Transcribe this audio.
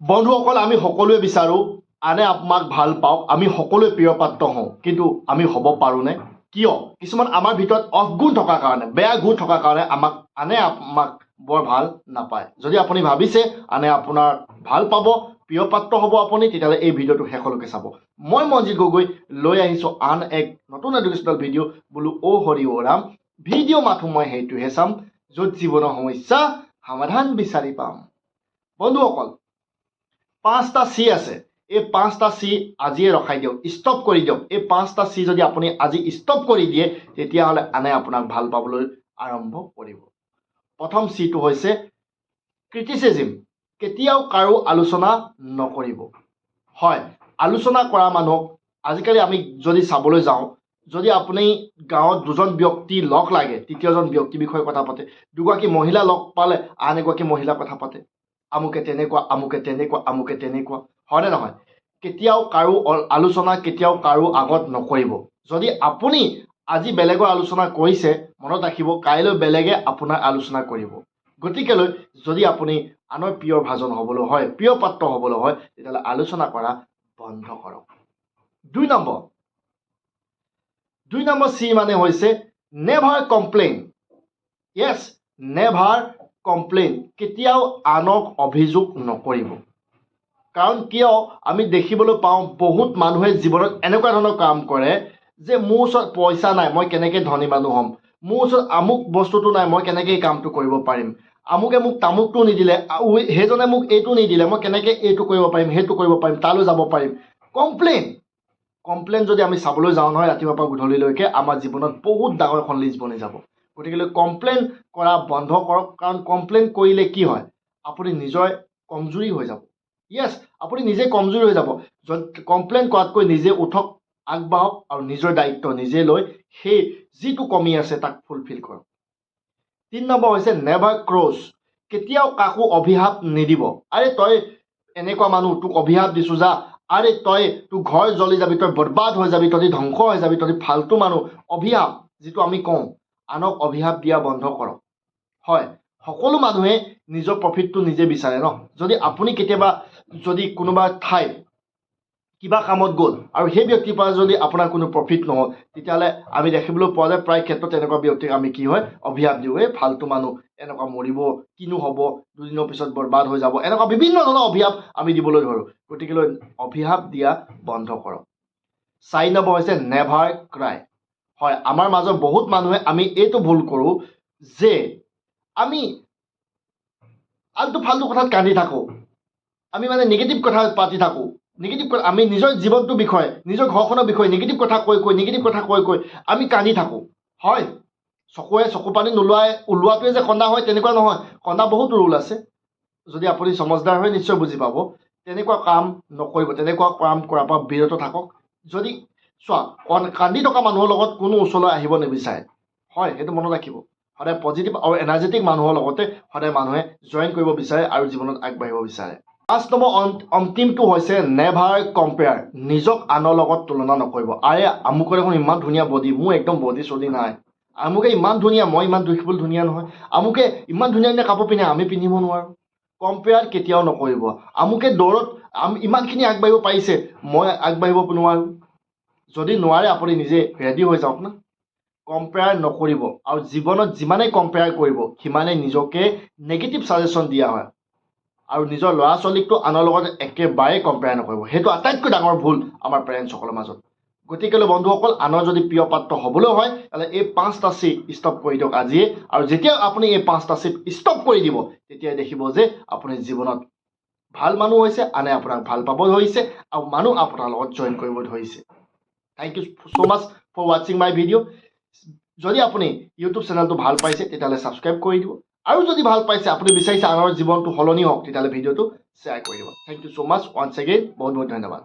বন্ধুসকল আমি সকলোৱে বিচাৰোঁ আনে আমাক ভাল পাওক। আমি সকলোৱে প্ৰিয় পাত্ৰ হওঁ কিন্তু আমি হ'ব পাৰোঁনে কিয়? কিছুমান আমাৰ ভিতৰত অগুণ থকাৰ কাৰণে বেয়া গুণ থকাৰ কাৰণে আমাক আনে আমাক বৰ ভাল নাপায়। যদি আপুনি ভাবিছে আনে আপোনাৰ ভাল পাব প্ৰিয় পাত্ৰ হ'ব আপুনি তেতিয়াহ'লে এই ভিডিঅ'টো শেষলৈকে চাব। মই মনজিৎ গগৈ লৈ আহিছোঁ আন এক নতুন এডুকেশ্যনেল ভিডিঅ' বোলো অ' হৰি অ' ৰাম ভিডিঅ' মাথো মই সেইটোহে চাম য'ত জীৱনৰ সমস্যা সমাধান বিচাৰি পাম। বন্ধুসকল পাঁচটা চি আছে, এই পাঁচটা চি আজিয়ে ৰখাই দিয়ক ষ্টপ কৰি দিয়ক। এই পাঁচটা চি যদি আপুনি আজি ষ্টপ কৰি দিয়ে, তেতিয়াহ'লে আনে আপোনাক ভালো পাবলৈ আৰম্ভ কৰিব। প্ৰথম চিটো হৈছে ক্ৰিটিচিজিম কেতিয়াও কাৰো আলোচনা নকৰিব। হয়, আলোচনা কৰা মানুহক আজিকালি আমি যদি চাবলৈ যাওঁ, যদি আপুনি গাঁৱত দুজন ব্যক্তি লগ লাগে, তৃতীয়জন ব্যক্তিৰ বিষয়ে কথা পাতে, দুগৰাকী মহিলা লগ পালে আন এগৰাকী মহিলা কথা পাতে আমুকে তেনেকুৱা আমুকে তেনেকুৱা আমুকে তেনেকুৱা হয়নে নহয়? কেতিয়াও কাৰো আলোচনা কেতিয়াও কাৰো আগত নকৰিব। যদি আপুনি আজি বেলেগৰ আলোচনা কৰিছে মনত ৰাখিব কাইলৈ বেলেগে আপোনাৰ আলোচনা কৰিব। গতিকেলৈ যদি আপুনি আনৰ প্ৰিয় ভাজন হ'বলৈ হয় প্ৰিয় পাত্ৰ হ'বলৈ হয় তেতিয়াহ'লে আলোচনা কৰা বন্ধ কৰক। দুই নম্বৰ। দুই নম্বৰ চি মানে হৈছে never complain yes never complain কেতিয়াও আনক অভিযোগ নকৰিব। কাৰণ কিয় আমি দেখিবলৈ পাওঁ বহুত মানুহে জীৱনত এনেকুৱা ধৰণৰ কাম কৰে যে মোৰ ওচৰত পইচা নাই মই কেনেকৈ ধনী মানুহ হ'ম? মোৰ ওচৰত আমুক বস্তুটো নাই মই কেনেকৈ এই কামটো কৰিব পাৰিম? আমুকে মোক তামুকটো নিদিলে সেইজনে মোক এইটো নিদিলে মই কেনেকৈ এইটো কৰিব পাৰিম সেইটো কৰিব পাৰিম তালৈ যাব পাৰিম? কমপ্লেইন কমপ্লেইন যদি আমি চাবলৈ যাওঁ নহয় ৰাতিপুৱাৰ পৰা গধূলিলৈকে আমাৰ জীৱনত বহুত ডাঙৰ এখন লিষ্ট বনি যাব। গতিকে কমপ্লেইন কৰা বন্ধ কৰক কাৰণ কমপ্লেইন কৰিলে কি হয়? আপুনি নিজৰ কমজুৰি হৈ যাব। য়েছ আপুনি নিজে কমজুৰি হৈ যাব। কমপ্লেইন কৰাতকৈ নিজে উঠক আগবাঢ়ক আৰু নিজৰ দায়িত্ব নিজে লৈ সেই যিটো কমি আছে তাক ফুলফিল কৰক। তিনি নম্বৰ হৈছে নেভাৰ ক্ৰছ কেতিয়াও কাকো অভিশাপ নিদিব। আৰে তই এনেকুৱা মানুহ তোক অভিশাপ দিছোঁ যা। আৰে তই তোৰ ঘৰ জ্বলি যাবি তই বৰবাদ হৈ যাবি তহঁতি ধ্বংস হৈ যাবি তহঁতি ফাল্টু মানুহ। অভিশাপ যিটো আমি কওঁ। আনক অভিশাপ দিয়া বন্ধ কৰক। হয় সকলো মানুহে নিজৰ প্ৰফিটটো নিজে বিচাৰে ন? যদি আপুনি কেতিয়াবা যদি কোনোবা ঠাইত কিবা কামত গ'ল আৰু সেই ব্যক্তিৰ পৰা যদি আপোনাৰ কোনো প্ৰফিট নহ'ল তেতিয়াহ'লে আমি দেখিবলৈ পোৱা যায় প্ৰায় ক্ষেত্ৰত তেনেকুৱা ব্যক্তিক আমি কি হয় অভিশাপ দিওঁ। এই ফাল্টু মানুহ এনেকুৱা মৰিব কিনো হ'ব দুদিনৰ পিছত বৰবাদ হৈ যাব এনেকুৱা বিভিন্ন ধৰণৰ অভিশাপ আমি দিবলৈ ধৰোঁ। গতিকেলৈ অভিশাপ দিয়া বন্ধ কৰক। চাৰি নম্বৰ হৈছে নেভাৰ ক্ৰাই হয় আমাৰ মাজৰ বহুত মানুহে আমি এইটো ভুল কৰোঁ যে আমি আলটু ফাল্টু কথাত কান্দি থাকোঁ। আমি মানে নিগেটিভ কথা পাতি থাকোঁ। নিগেটিভ কথা আমি নিজৰ জীৱনটোৰ বিষয়ে নিজৰ ঘৰখনৰ বিষয়ে নিগেটিভ কথা কৈ কৈ নিগেটিভ কথা কৈ কৈ আমি কান্দি থাকোঁ। হয় চকুৰে চকু পানী নোলোৱাই ওলোৱাটোৱে যে কন্দা হয় তেনেকুৱা নহয়। কন্দা বহুত ৰুল আছে। যদি আপুনি সমজদাৰ হয় নিশ্চয় বুজি পাব। তেনেকুৱা কাম নকৰিব তেনেকুৱা কাম কৰাৰ পৰা বিৰত থাকক। যদি চোৱা কন- কান্দি থকা মানুহৰ লগত কোনো ওচৰলৈ আহিব নিবিচাৰে। হয় সেইটো মনত ৰাখিব। সদায় পজিটিভ আৰু এনাৰ্জেটিক মানুহৰ লগতে সদায় মানুহে জইন কৰিব বিচাৰে আৰু জীৱনত আগবাঢ়িব বিচাৰে। পাঁচ নম্বৰ অন্ত- অন্তিমটো হৈছে নেভাৰ কম্পেয়াৰ নিজক আনৰ লগত তুলনা নকৰিব। আৰে আমুকৰ দেখোন ইমান ধুনীয়া বডি মোৰ একদম বডি চডি নাই। আমুকে ইমান ধুনীয়া মই ইমান দেখিবলৈ ধুনীয়া নহয়। আমুকে ইমান ধুনীয়া ধুনীয়া কাপোৰ পিন্ধে আমি পিন্ধিব নোৱাৰোঁ। কম্পেয়াৰ কেতিয়াও নকৰিব। আমুকে দৌৰত আম ইমানখিনি আগবাঢ়িব পাৰিছে মই আগবাঢ়িব নোৱাৰোঁ। যদি নোৱাৰে আপুনি নিজে ৰেডি হৈ যাওক না কম্পেয়াৰ নকৰিব আৰু জীৱনত যিমানেই কম্পেয়াৰ কৰিব, সিমানেই নিজকে নেগেটিভ ছাজেশ্যন দিয়া হয় আৰু নিজৰ ল'ৰা ছোৱালীকতো আনৰ লগত একেবাৰে কম্পেয়াৰ নকৰিব। সেইটো আটাইতকৈ ডাঙৰ ভুল আমাৰ পেৰেণ্টছসকলৰ মাজত। গতিকেলৈ বন্ধুসকল, আনৰ যদি প্ৰিয় পাত্ৰ হ'বলৈ হয় তেতিয়াহ'লে এই পাঁচটা চিপ ষ্টপ কৰি দিয়ক আজিয়ে। আৰু যেতিয়া আপুনি এই পাঁচটা চিপ ষ্টপ কৰি দিব, তেতিয়াই দেখিব যে আপুনি জীৱনত ভালো মানুহ হৈছে, আনে আপোনাক ভালো পাব ধৰিছে, আৰু মানুহ আপোনাৰ লগত জইন কৰিব ধৰিছে। Thank you so' much for ৱাচিং মাই ভিডিঅ' যদি আপুনি ইউটিউব চেনেলটো ভাল পাইছে তেতিয়াহ'লে ছাবস্ক্ৰাইব কৰি দিব। আৰু যদি ভাল পাইছে আপুনি বিচাৰিছে আনৰ জীৱনটো সলনি হওক তেতিয়াহ'লে ভিডিঅ'টো শ্বেয়াৰ কৰি দিব। Thank you so' much once again বহুত বহুত ধন্যবাদ।